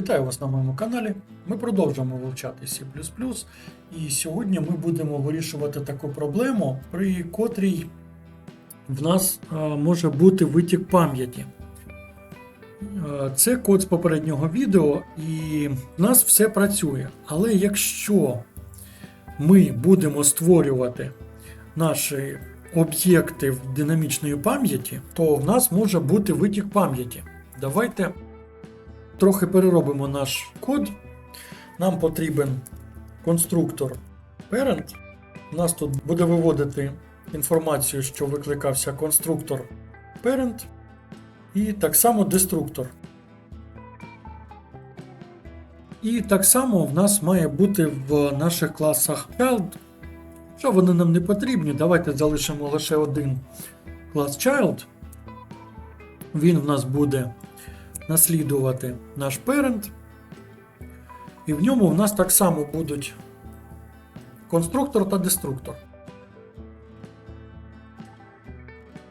Вітаю вас на моєму каналі. Ми продовжуємо вивчати C. І сьогодні ми будемо вирішувати таку проблему, при котрій в нас е, може бути витік пам'яті. Е, Це код з попереднього відео, і в нас все працює. Але якщо ми будемо створювати наші об'єкти в динамічної пам'яті, то в нас може бути витік пам'яті. Давайте трохи переробимо наш код. Нам потрібен конструктор parent. У нас тут буде виводити інформацію, що викликався конструктор parent, і так само деструктор. І так само в нас має бути в наших класах child. Що вони нам не потрібні, давайте залишимо лише один клас child. Він в нас буде наслідувати наш parent. І в ньому в нас так само будуть конструктор та деструктор.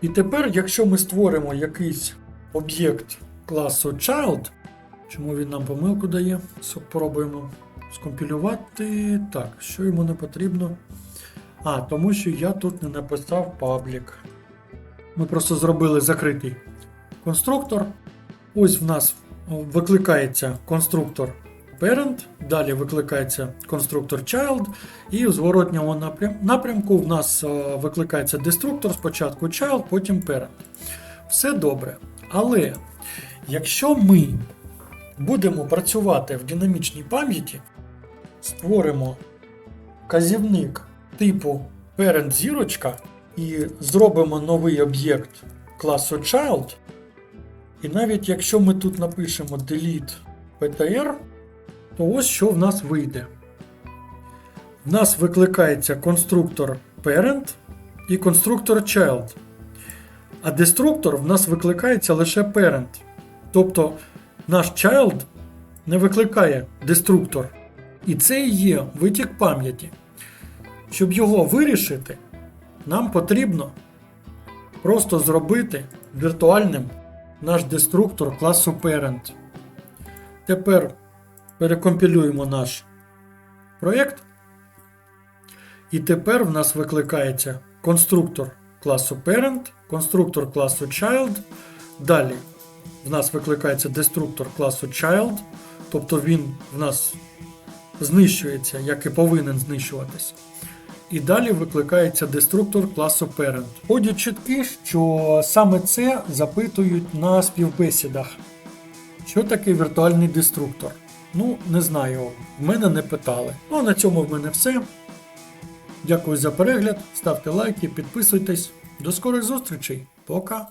І тепер, якщо ми створимо якийсь об'єкт класу child, чому він нам помилку дає? Спробуємо скомпілювати. Так, що йому не потрібно? А, тому що я тут не написав паблік. Ми просто зробили закритий конструктор. Ось в нас викликається конструктор parent, далі викликається конструктор child, і в зворотньому напрямку в нас викликається деструктор, спочатку child, потім parent. Все добре. Але якщо ми будемо працювати в динамічній пам'яті, створимо казівник типу parent зірочка і зробимо новий об'єкт класу child, і навіть якщо ми тут напишемо delete ptr, то ось що в нас вийде. В нас викликається конструктор parent і конструктор child. А деструктор в нас викликається лише parent. Тобто наш child не викликає деструктор. І це і є витік пам'яті. Щоб його вирішити, нам потрібно просто зробити віртуальним наш деструктор класу Parent. Тепер перекомпілюємо наш проєкт. І тепер в нас викликається конструктор класу Parent, конструктор класу Child. Далі в нас викликається деструктор класу Child, тобто він в нас знищується, як і повинен знищуватись. І далі викликається деструктор класу Parent. Ходять чутки, що саме це запитують на співбесідах. Що таке віртуальний деструктор? Ну, не знаю, в мене не питали. Ну а на цьому в мене все. Дякую за перегляд, ставте лайки, підписуйтесь. До скорих зустрічей. Пока!